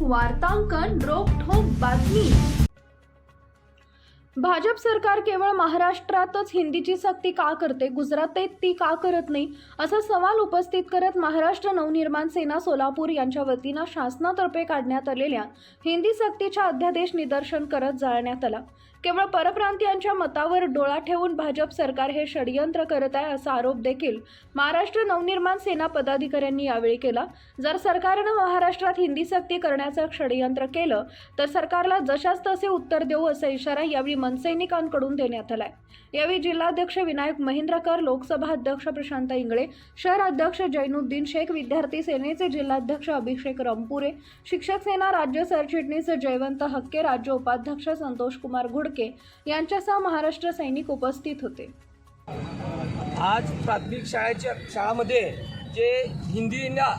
वार्तांकन रोखोक बातमी. भाजप सरकार केवळ महाराष्ट्रातच हिंदीची सक्ती का करते? गुजरातेत ती का करत नाही? असा सवाल उपस्थित करत महाराष्ट्र नवनिर्माण सेना सोलापूर यांच्या वतीनं शासनातर्फे काढण्यात आलेल्या हिंदी सक्तीच्या अध्यादेश निदर्शन करत जाळण्यात आला. केवळ परप्रांतीयांच्या मतावर डोळा ठेवून भाजप सरकार हे षडयंत्र करत आहे असा आरोप देखील महाराष्ट्र नवनिर्माण सेना पदाधिकाऱ्यांनी यावेळी केला. जर सरकारनं महाराष्ट्रात हिंदी सक्ती करण्याचं षडयंत्र केलं तर सरकारला जशास तसे उत्तर देऊ असा इशारा यावेळी मनसैनिकांकडून देण्यात आलाय. यावेळी जिल्हाध्यक्ष विनायक महेंद्रकर लोकसभा अध्यक्ष प्रशांत इंगळे शहर अध्यक्ष जैनुद्दीन शेख विद्यार्थी सेनेचे जिल्हाध्यक्ष अभिषेक रंपुरे शिक्षक सेना राज्य सरचिटणीस जयवंत हक्के राज्य उपाध्यक्ष संतोष कुमार घुडके यांच्यासह महाराष्ट्र सैनिक उपस्थित होते. आज प्राथमिक शाळेच्या शाळामध्ये जे हिंदीला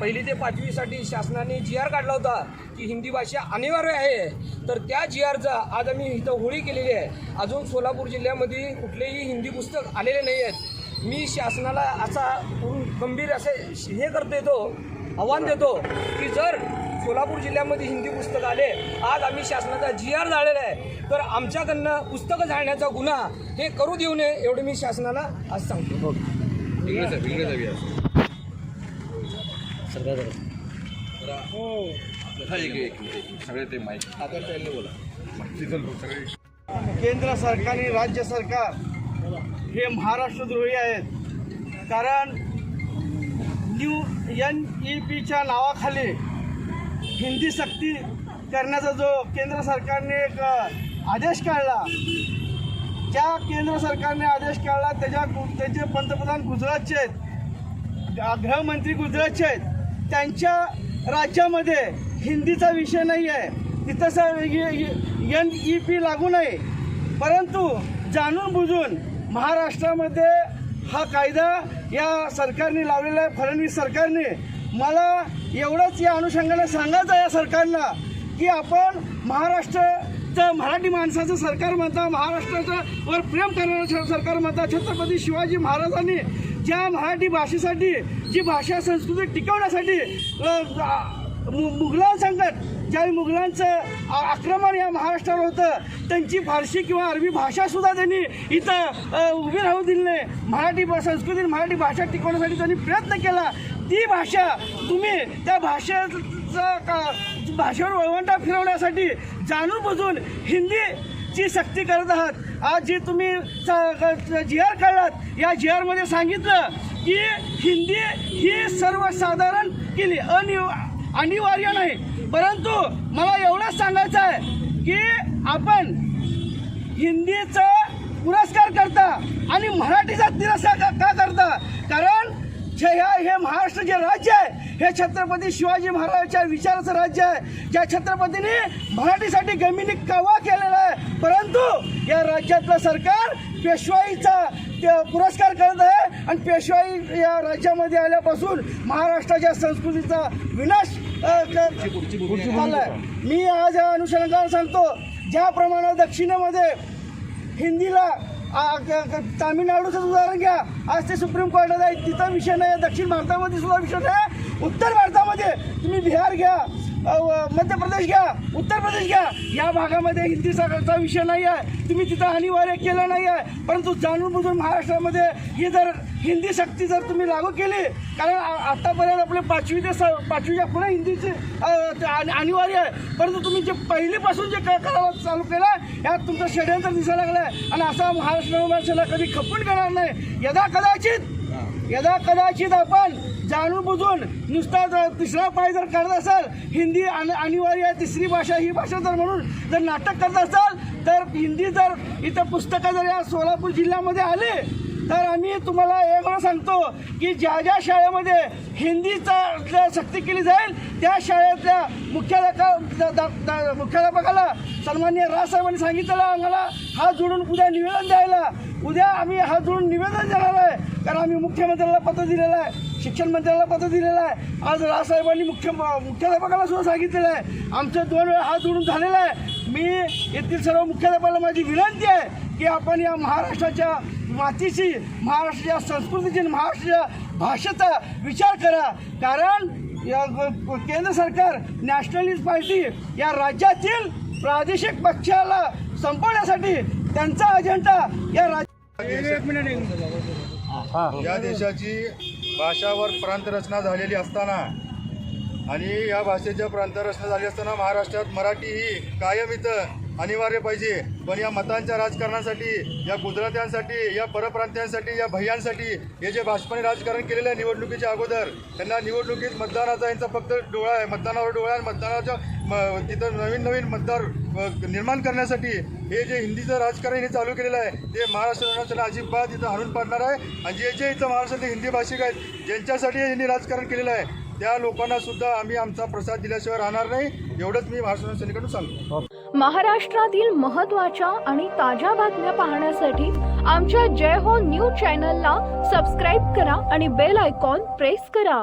पहिली ते पाचवीसाठी शासनाने जी आर काढला होता की हिंदी भाषा अनिवार्य आहे. तर त्या जी आरचा आज आम्ही इथं होळी केलेली आहे. अजून सोलापूर जिल्ह्यामध्ये कुठलेही हिंदी पुस्तक आलेले नाही आहेत. मी शासनाला असा पूर्ण गंभीर असे हे करता येतो आव्हान देतो की जर सोलापूर जिल्ह्यामध्ये हिंदी पुस्तक आले आज आम्ही शासनाचा जी आर झालेला आहे. तर आमच्याकडनं पुस्तकं जाळण्याचा गुन्हा हे करू देऊ नये एवढं मी शासनाला आज सांगतो. इकडे साहेब इकडे साहेब या हा. सगळे ते चालले बोला. केंद्र सरकार आणि राज्य सरकार हे महाराष्ट्रद्रोही आहेत. कारण न्यू एन ई पीच्या नावाखाली हिंदी सक्ती करण्याचा जो केंद्र सरकारने एक आदेश काढला ज्या केंद्र सरकारने आदेश काढला त्याच्या गु- त्याचे पंतप्रधान गुजरातचे आहेत. ग- गृहमंत्री गुजरातचे आहेत. त्यांच्या राज्यामध्ये हिंदीचा विषय नाही आहे. तिथं एन ई पी लागू नये. परंतु जाणून बुजून महाराष्ट्रामध्ये हा कायदा या सरकारने लावलेला आहे फडणवीस सरकारने. मला एवढंच या अनुषंगाने सांगायचं आहे या सरकारला की आपण महाराष्ट्राचं मराठी माणसाचं सरकार म्हणता महाराष्ट्राचं वर प्रेम करणारं सरकार म्हणता छत्रपती शिवाजी महाराजांनी ज्या मराठी भाषेसाठी जी भाषा संस्कृती टिकवण्यासाठी अ, आ- ज्यावेळी मुघलांचं आ- आक्रमण या महाराष्ट्रावर होतं त्यांची फारसी किंवा अरबी भाषासुद्धा त्यांनी इथं उभी राहू दिली नाही. मराठी संस्कृती मराठी भाषा टिकवण्यासाठी त्यांनी प्रयत्न केला. ती भाषा तुम्ही त्या भाषेचा का भाषेवर वळवंटा फिरवण्यासाठी जाणून बुजून हिंदीची सक्ती करत आहात. आज जी तुम्ही जी आर काढलात या जी आरमध्ये सांगितलं की हिंदी ही सर्वसाधारण केली अनिव अनिवार्य नाही. परंतु मला एवढंच सांगायचं आहे की आपण हिंदीचा पुरस्कार करता आणि मराठीचा तिरस्कार का का करता? कारण जे ह्या हे महाराष्ट्र जे राज्य आहे हे छत्रपती शिवाजी महाराजांच्या विचाराचं राज्य आहे. ज्या छत्रपतीने मराठीसाठी गमिनी कावा केलेला आहे परंतु या राज्यातलं सरकार पेशवाईचा पुरस्कार करत आहे आणि पेशवाई या राज्यामध्ये आल्यापासून महाराष्ट्राच्या संस्कृतीचा विनाश झाला आहे मी आज या अनुषंगाने सांगतो ज्याप्रमाणे दक्षिणेमध्ये हिंदीला तामिळनाडूचं उदाहरण घ्या. आज ते सुप्रीम कोर्टात आहे. तिथं विषय नाही दक्षिण भारतामध्ये सुद्धा विषय नाही. उत्तर भारतामध्ये तुम्ही बिहार घ्या. मध्य प्रदेश घ्या उत्तर प्रदेश घ्या. या भागामध्ये हिंदी सरकारचा विषय नाही आहे. तुम्ही तिथं अनिवार्य केलं नाही आहे. परंतु जाणून बुजून महाराष्ट्रामध्ये ही जर हिंदी सक्ती जर तुम्ही लागू केली कारण आ- आतापर्यंत आपले पाचवी ते स पाचवीच्या पुढे हिंदीची अनिवार्य आहे. परंतु तुम्ही जे पहिलीपासून जे क- करायला चालू केलं यात तुमचं षडयंत्र दिसायला लागलं आहे आणि असा महाराष्ट्र कधी खपून करणार नाही. यदा कदाचित यदा कदाचित आपण जाणून बुजून नुसता जर तिसरा पाय जर करत असाल हिंदी आणि अनिवार्य आहे, तिसरी भाषा ही भाषा जर म्हणून जर नाटक करत असाल तर हिंदी जर इथं पुस्तकं जर या सोलापूर जिल्ह्यामध्ये आली तर आम्ही तुम्हाला एक सांगतो की ज्या ज्या शाळेमध्ये हिंदीचा सक्ती केली जाईल त्या शाळेतल्या मुख्याध्यापका द- मुख्याध्यापकाला सन्मान्य राजसाहेबांनी सांगितलेलं आम्हाला हात जोडून उद्या निवेदन द्यायला. उद्या आम्ही हात जोडून निवेदन देणार आहे. कारण आम्ही मुख्यमंत्र्याला पत्र दिलेलं आहे. शिक्षण मंत्र्याला पत्र दिलेलं आहे. आज राजसाहेबांनी मुख्य मुख्याध्यापकाला सुद्धा सांगितलेलं आहे. आमचं दोन वेळा हात जोडून झालेलं आहे. मी येथील सर्व मुख्याध्यापकाला माझी विनंती आहे की आपण या महाराष्ट्राच्या मातीची महाराष्ट्राच्या संस्कृतीची महाराष्ट्राच्या भाषेचा विचार करा. कारण या केंद्र सरकार नॅशनलिस्ट पार्टी या राज्यातील प्रादेशिक पक्षाला संपवण्यासाठी त्यांचा अजेंडा या राज्य या देशाची भाषावर प्रांतरचना झालेली असताना आणि या भाषेच्या प्रांतरचना झाली असताना महाराष्ट्रात मराठी ही कायम इथं अनिवार्य पाहिजे. पण या मतांच्या राजकारणासाठी या गुजरात्यांसाठी या परप्रांत्यांसाठी या भैयांसाठी हे जे भाजपाने राजकारण केलेलं आहे निवडणुकीच्या अगोदर त्यांना निवडणुकीत मतदानाचा यांचा फक्त डोळा आहे. मतदानावर डोळा आहे. मतदानाच्या म- तिथं नवीन नवीन मतदार निर्माण करण्यासाठी हे जे हिंदीचं राजकारण हे चालू केलेलं आहे ते महाराष्ट्र त्यांना अजिबात इथं हाणून पाडणार आहे. आणि जे जे इथं महाराष्ट्रातले हिंदी भाषिक आहेत ज्यांच्यासाठी यांनी राजकारण केलेलं आहे त्या लोकांना सुद्धा आम्ही आमचा प्रसाद दिल्याशिवाय राहणार नाही. एवढंच मी महाराष्ट्र सेनेकडून सांगतो. महाराष्ट्रातील महत्त्वाच्या आणि ताज्या बातम्या पाहण्यासाठी आमच्या जय हो न्यूज चॅनलला सबस्क्राईब करा आणि बेल आयकॉन प्रेस करा.